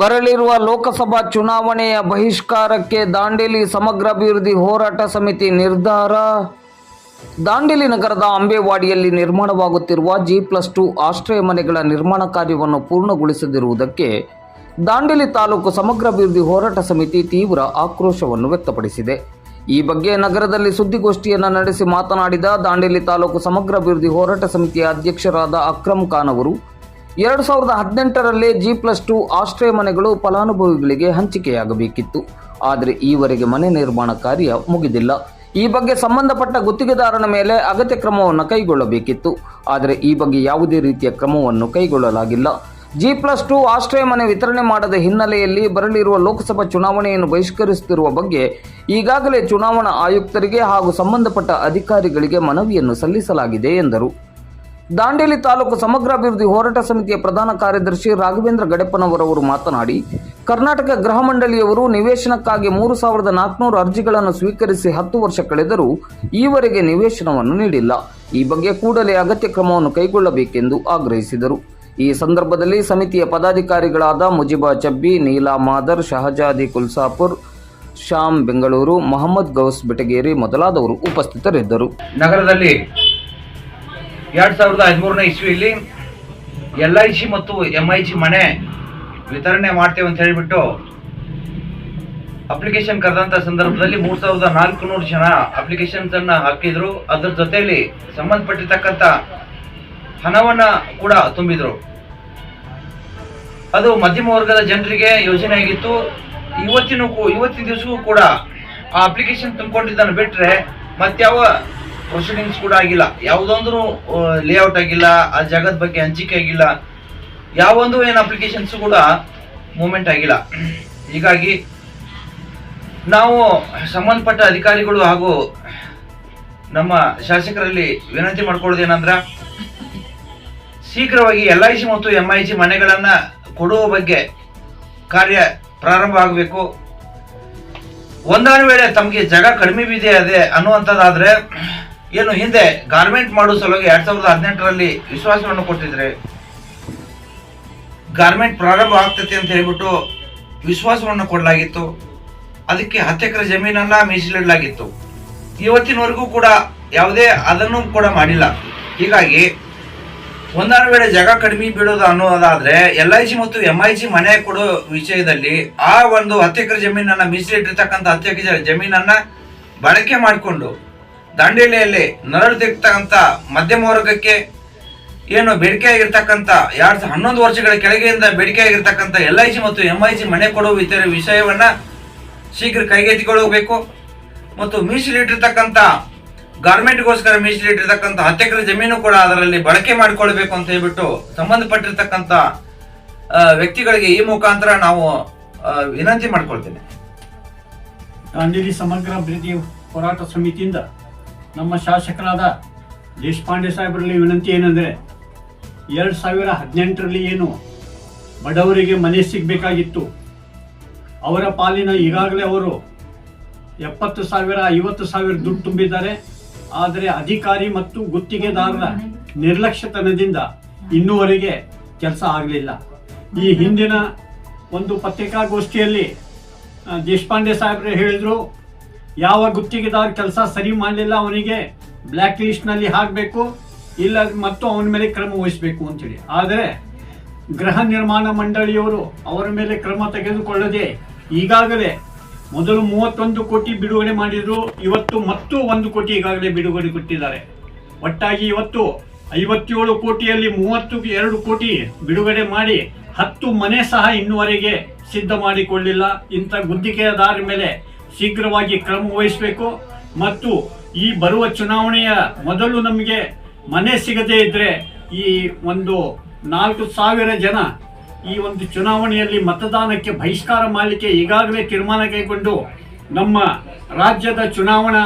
ಬರಲಿರುವ ಲೋಕಸಭಾ ಚುನಾವಣೆಯ ಬಹಿಷ್ಕಾರಕ್ಕೆ ದಾಂಡೇಲಿ ಸಮಗ್ರ ಅಭಿವೃದ್ಧಿ ಹೋರಾಟ ಸಮಿತಿ ನಿರ್ಧಾರ? ದಾಂಡೇಲಿ ನಗರದ ಅಂಬೇವಾಡಿಯಲ್ಲಿ ನಿರ್ಮಾಣವಾಗುತ್ತಿರುವ ಜಿ ಪ್ಲಸ್ ಟು ಆಶ್ರಯ ಮನೆಗಳ ನಿರ್ಮಾಣ ಕಾರ್ಯವನ್ನು ಪೂರ್ಣಗೊಳಿಸದಿರುವುದಕ್ಕೆ ದಾಂಡೇಲಿ ತಾಲೂಕು ಸಮಗ್ರ ಅಭಿವೃದ್ಧಿ ಹೋರಾಟ ಸಮಿತಿ ತೀವ್ರ ಆಕ್ರೋಶವನ್ನು ವ್ಯಕ್ತಪಡಿಸಿದೆ. ಈ ಬಗ್ಗೆ ನಗರದಲ್ಲಿ ಸುದ್ದಿಗೋಷ್ಠಿಯನ್ನು ನಡೆಸಿ ಮಾತನಾಡಿದ ದಾಂಡೇಲಿ ತಾಲೂಕು ಸಮಗ್ರ ಅಭಿವೃದ್ಧಿ ಹೋರಾಟ ಸಮಿತಿಯ ಅಧ್ಯಕ್ಷರಾದ ಅಕ್ರಮ್ ಖಾನ್ ಅವರು ಎರಡು ಸಾವಿರದ ಹದಿನೆಂಟರಲ್ಲಿ ಜಿ ಪ್ಲಸ್ ಟು ಆಶ್ರಯ ಮನೆಗಳು ಫಲಾನುಭವಿಗಳಿಗೆ ಹಂಚಿಕೆಯಾಗಬೇಕಿತ್ತು. ಆದರೆ ಈವರೆಗೆ ಮನೆ ನಿರ್ಮಾಣ ಕಾರ್ಯ ಮುಗಿದಿಲ್ಲ. ಈ ಬಗ್ಗೆ ಸಂಬಂಧಪಟ್ಟ ಗುತ್ತಿಗೆದಾರನ ಮೇಲೆ ಅಗತ್ಯ ಕ್ರಮವನ್ನು ಕೈಗೊಳ್ಳಬೇಕಿತ್ತು. ಆದರೆ ಈ ಬಗ್ಗೆ ಯಾವುದೇ ರೀತಿಯ ಕ್ರಮವನ್ನು ಕೈಗೊಳ್ಳಲಾಗಿಲ್ಲ. ಜಿ ಪ್ಲಸ್ ಟು ಆಶ್ರಯ ಮನೆ ವಿತರಣೆ ಮಾಡದ ಹಿನ್ನೆಲೆಯಲ್ಲಿ ಬರಲಿರುವ ಲೋಕಸಭಾ ಚುನಾವಣೆಯನ್ನು ಬಹಿಷ್ಕರಿಸುತ್ತಿರುವ ಬಗ್ಗೆ ಈಗಾಗಲೇ ಚುನಾವಣಾ ಆಯುಕ್ತರಿಗೆ ಹಾಗೂ ಸಂಬಂಧಪಟ್ಟ ಅಧಿಕಾರಿಗಳಿಗೆ ಮನವಿಯನ್ನು ಸಲ್ಲಿಸಲಾಗಿದೆ ಎಂದರು. ದಾಂಡೇಲಿ ತಾಲೂಕು ಸಮಗ್ರ ಅಭಿವೃದ್ಧಿ ಹೋರಾಟ ಸಮಿತಿಯ ಪ್ರಧಾನ ಕಾರ್ಯದರ್ಶಿ ರಾಘವೇಂದ್ರ ಗಡೆಪ್ಪನವರವರು ಮಾತನಾಡಿ, ಕರ್ನಾಟಕ ಗೃಹ ಮಂಡಳಿಯವರು ನಿವೇಶನಕ್ಕಾಗಿ ಮೂರು ಸಾವಿರದ ನಾಲ್ಕುನೂರು ಅರ್ಜಿಗಳನ್ನು ಸ್ವೀಕರಿಸಿ ಹತ್ತು ವರ್ಷ ಕಳೆದರೂ ಈವರೆಗೆ ನಿವೇಶನವನ್ನು ನೀಡಿಲ್ಲ. ಈ ಬಗ್ಗೆ ಕೂಡಲೇ ಅಗತ್ಯ ಕ್ರಮವನ್ನು ಕೈಗೊಳ್ಳಬೇಕೆಂದು ಆಗ್ರಹಿಸಿದರು. ಈ ಸಂದರ್ಭದಲ್ಲಿ ಸಮಿತಿಯ ಪದಾಧಿಕಾರಿಗಳಾದ ಮುಜಿಬಾ ಚಬ್ಬಿ, ನೀಲಾ ಮಾದರ್, ಶಹಜಾದಿ ಕುಲ್ಸಾಪುರ್, ಶ್ಯಾಮ್ ಬೆಂಗಳೂರು, ಮೊಹಮ್ಮದ್ ಗೌಸ್ ಬೆಟಗೇರಿ ಮೊದಲಾದವರು ಉಪಸ್ಥಿತರಿದ್ದರು. ನಗರದಲ್ಲಿ ಎರಡ್ ಸಾವಿರದ ಹದಿಮೂರನೇ ಇಸ್ವಿಯಲ್ಲಿ ಎಲ್ ಐ ಸಿ ಮತ್ತು ಎಂ ಐ ಸಿ ಮನೆ ವಿತರಣೆ ಮಾಡ್ತೇವೆ ಅಂತ ಹೇಳಿಬಿಟ್ಟು ಅಪ್ಲಿಕೇಶನ್ ಕರೆದಂತ ಸಂದರ್ಭದಲ್ಲಿ ಮೂರ್ ಸಾವಿರದ ನಾಲ್ಕುನೂರು ಜನ ಅಪ್ಲಿಕೇಶನ್ಸ್ ಅನ್ನ ಹಾಕಿದ್ರು. ಅದ್ರ ಜೊತೆಯಲ್ಲಿ ಸಂಬಂಧಪಟ್ಟಿರ್ತಕ್ಕಂಥ ಹಣವನ್ನ ಕೂಡ ತುಂಬಿದ್ರು. ಅದು ಮಧ್ಯಮ ವರ್ಗದ ಜನರಿಗೆ ಯೋಜನೆ ಆಗಿತ್ತು. ಇವತ್ತಿನ ಇವತ್ತಿನ ದಿವಸವೂ ಕೂಡ ಆ ಅಪ್ಲಿಕೇಶನ್ ತುಂಬಿಕೊಂಡಿದ್ದನ್ನು ಬಿಟ್ಟರೆ ಮತ್ಯಾವ ಪ್ರೊಸೀಡಿಂಗ್ಸ್ ಕೂಡ ಆಗಿಲ್ಲ. ಯಾವುದೊಂದು ಲೇಔಟ್ ಆಗಿಲ್ಲ, ಆ ಜಾಗದ ಬಗ್ಗೆ ಹಂಚಿಕೆ ಆಗಿಲ್ಲ. ಯಾವೊಂದು ಏನು ಅಪ್ಲಿಕೇಶನ್ಸ್ ಕೂಡ ಮೂಮೆಂಟ್ ಆಗಿಲ್ಲ. ಹೀಗಾಗಿ, ನಾವು ಸಂಬಂಧಪಟ್ಟ ಅಧಿಕಾರಿಗಳು ಹಾಗೂ ನಮ್ಮ ಶಾಸಕರಲ್ಲಿ ವಿನಂತಿ ಮಾಡ್ಕೊಳ್ಳೋದೇನಂದ್ರ ಶೀಘ್ರವಾಗಿ ಎಲ್ ಐ ಸಿ ಮತ್ತು ಎಂ ಐ ಸಿ ಮನೆಗಳನ್ನು ಕೊಡುವ ಬಗ್ಗೆ ಕಾರ್ಯ ಪ್ರಾರಂಭ ಆಗಬೇಕು. ಒಂದಾನು ವೇಳೆ ತಮಗೆ ಜಾಗ ಕಡಿಮೆ ಬಿದೆ ಅದೇ ಅನ್ನುವಂಥದ್ದಾದ್ರೆ ಏನು ಹಿಂದೆ ಗಾರ್ಮೆಂಟ್ ಮಾಡೋ ಸಲುವಾಗಿ ಎರಡ್ ಸಾವಿರದ ಹದಿನೆಂಟರಲ್ಲಿ ವಿಶ್ವಾಸವನ್ನು ಕೊಟ್ಟಿದ್ರೆ ಗಾರ್ಮೆಂಟ್ ಪ್ರಾರಂಭ ಆಗ್ತೈತೆ ಅಂತ ಹೇಳ್ಬಿಟ್ಟು ವಿಶ್ವಾಸವನ್ನು ಕೊಡಲಾಗಿತ್ತು. ಅದಕ್ಕೆ ಹತ್ತು ಎಕರೆ ಜಮೀನನ್ನ ಮೀಸಲಿಡಲಾಗಿತ್ತು. ಇವತ್ತಿನವರೆಗೂ ಕೂಡ ಯಾವುದೇ ಅದನ್ನು ಕೂಡ ಮಾಡಿಲ್ಲ. ಹೀಗಾಗಿ ಒಂದಾನ ವೇಳೆ ಜಾಗ ಕಡಿಮೆ ಬೀಳೋದು ಅನ್ನೋದಾದ್ರೆ ಎಲ್ ಐ ಜಿ ಮತ್ತು ಎಂ ಐ ಜಿ ಮನೆ ಕೊಡೋ ವಿಷಯದಲ್ಲಿ ಆ ಒಂದು ಹತ್ತು ಎಕರೆ ಜಮೀನನ್ನ ಮೀಸಲಿಟ್ಟಿರ್ತಕ್ಕಂಥ ಹತ್ತು ಎಕರೆ ಜಮೀನನ್ನ ಬಳಕೆ ಮಾಡಿಕೊಂಡು ದಾಂಡೇಲಿಯಲ್ಲಿ ನರಳುತ್ತಿರ್ತಕ್ಕಂಥ ಮಧ್ಯಮ ವರ್ಗಕ್ಕೆ ಏನು ಬೇಡಿಕೆ ಆಗಿರ್ತಕ್ಕಂಥ ಎರಡ್ ಸಾವಿರದ ಹನ್ನೊಂದು ವರ್ಷಗಳ ಕೆಳಗೆಯಿಂದ ಬೇಡಿಕೆ ಆಗಿರ್ತಕ್ಕಂಥ ಎಲ್ ಐ ಸಿ ಮತ್ತು ಎಂ ಐ ಸಿ ಮನೆ ಕೊಡುವ ಇತರ ವಿಷಯವನ್ನ ಶೀಘ್ರ ಕೈಗೆತ್ತಿಕೊಳ್ಳಬೇಕು ಮತ್ತು ಮೀಸಲಿಟ್ಟಿರ್ತಕ್ಕಂಥ, ಗಾರ್ಮೆಂಟ್ಗೋಸ್ಕರ ಮೀಸಲಿಟ್ಟಿರ್ತಕ್ಕಂಥ ಎಕರೆ ಜಮೀನು ಕೂಡ ಅದರಲ್ಲಿ ಬಳಕೆ ಮಾಡಿಕೊಳ್ಬೇಕು ಅಂತ ಹೇಳ್ಬಿಟ್ಟು ಸಂಬಂಧಪಟ್ಟಿರ್ತಕ್ಕಂಥ ವ್ಯಕ್ತಿಗಳಿಗೆ ಈ ಮುಖಾಂತರ ನಾವು ವಿನಂತಿ ಮಾಡ್ಕೊಳ್ತೇನೆ. ಸಮಗ್ರ ಅಭಿವೃದ್ಧಿ ಹೋರಾಟ ಸಮಿತಿಯಿಂದ ನಮ್ಮ ಶಾಸಕರಾದ ದೇಶಪಾಂಡೆ ಸಾಹೇಬರಲ್ಲಿ ವಿನಂತಿ ಏನಂದರೆ ಎರಡು ಸಾವಿರ ಹದಿನೆಂಟರಲ್ಲಿ ಏನು ಬಡವರಿಗೆ ಮನೆ ಸಿಗಬೇಕಾಗಿತ್ತು, ಅವರ ಪಾಲಿನ ಈಗಾಗಲೇ ಅವರು ಎಪ್ಪತ್ತು ಸಾವಿರ, ಐವತ್ತು ಸಾವಿರ ದುಡ್ಡು ತುಂಬಿದ್ದಾರೆ. ಆದರೆ ಅಧಿಕಾರಿ ಮತ್ತು ಗುತ್ತಿಗೆದಾರರ ನಿರ್ಲಕ್ಷ್ಯತನದಿಂದ ಇನ್ನೂವರೆಗೆ ಕೆಲಸ ಆಗಲಿಲ್ಲ. ಈ ಹಿಂದಿನ ಒಂದು ಪತ್ರಿಕಾಗೋಷ್ಠಿಯಲ್ಲಿ ದೇಶಪಾಂಡೆ ಸಾಹೇಬರೇ ಹೇಳಿದ್ರು ಯಾವ ಗುತ್ತಿಗೆದಾರ ಕೆಲಸ ಸರಿ ಮಾಡಲಿಲ್ಲ ಅವನಿಗೆ ಬ್ಲ್ಯಾಕ್ ಲಿಸ್ಟ್ನಲ್ಲಿ ಹಾಕಬೇಕು, ಇಲ್ಲ ಮತ್ತು ಅವನ ಮೇಲೆ ಕ್ರಮ ವಹಿಸಬೇಕು ಅಂತೇಳಿ. ಆದರೆ ಗೃಹ ನಿರ್ಮಾಣ ಮಂಡಳಿಯವರು ಅವರ ಮೇಲೆ ಕ್ರಮ ತೆಗೆದುಕೊಳ್ಳದೆ ಈಗಾಗಲೇ ಮೊದಲು ಮೂವತ್ತೊಂದು ಕೋಟಿ ಬಿಡುಗಡೆ ಮಾಡಿದ್ರು, ಇವತ್ತು ಮತ್ತು ಒಂದು ಕೋಟಿ ಈಗಾಗಲೇ ಬಿಡುಗಡೆ ಕೊಟ್ಟಿದ್ದಾರೆ. ಒಟ್ಟಾಗಿ ಇವತ್ತು ಐವತ್ತೇಳು ಕೋಟಿಯಲ್ಲಿ ಮೂವತ್ತು ಎರಡು ಕೋಟಿ ಬಿಡುಗಡೆ ಮಾಡಿ ಹತ್ತು ಮನೆ ಸಹ ಇನ್ನುವರೆಗೆ ಸಿದ್ಧ ಮಾಡಿಕೊಳ್ಳಿಲ್ಲ. ಇಂಥ ಗುತ್ತಿಗೆದಾರ ಮೇಲೆ ಶೀಘ್ರವಾಗಿ ಕ್ರಮ ವಹಿಸಬೇಕು. ಮತ್ತು ಈ ಬರುವ ಚುನಾವಣೆಯ ಮೊದಲು ನಮಗೆ ಮನೆ ಸಿಗದೇ ಇದ್ದರೆ ಈ ಒಂದು ನಾಲ್ಕು ಸಾವಿರ ಜನ ಈ ಒಂದು ಚುನಾವಣೆಯಲ್ಲಿ ಮತದಾನಕ್ಕೆ ಬಹಿಷ್ಕಾರ ಮಾಡಲಿಕ್ಕೆ ಈಗಾಗಲೇ ತೀರ್ಮಾನ ಕೈಗೊಂಡು ನಮ್ಮ ರಾಜ್ಯದ ಚುನಾವಣಾ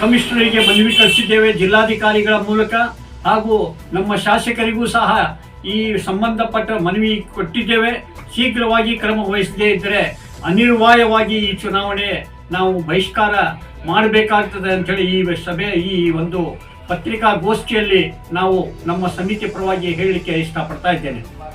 ಕಮಿಷನರಿಗೆ ಮನವಿ ಕಳಿಸಿದ್ದೇವೆ ಜಿಲ್ಲಾಧಿಕಾರಿಗಳ ಮೂಲಕ. ಹಾಗೂ ನಮ್ಮ ಶಾಸಕರಿಗೂ ಸಹ ಈ ಸಂಬಂಧಪಟ್ಟ ಮನವಿ ಕೊಟ್ಟಿದ್ದೇವೆ. ಶೀಘ್ರವಾಗಿ ಕ್ರಮ ವಹಿಸದೇ ಇದ್ದರೆ ಅನಿವಾರ್ಯವಾಗಿ ಈ ಚುನಾವಣೆ ನಾವು ಬಹಿಷ್ಕಾರ ಮಾಡಬೇಕಾಗ್ತದೆ ಅಂತೇಳಿ ಈ ಸಭೆ, ಈ ಒಂದು ಪತ್ರಿಕಾಗೋಷ್ಠಿಯಲ್ಲಿ ನಾವು ನಮ್ಮ ಸಮಿತಿ ಪರವಾಗಿ ಹೇಳಲಿಕ್ಕೆ ಇಷ್ಟಪಡ್ತಾ ಇದ್ದೇನೆ.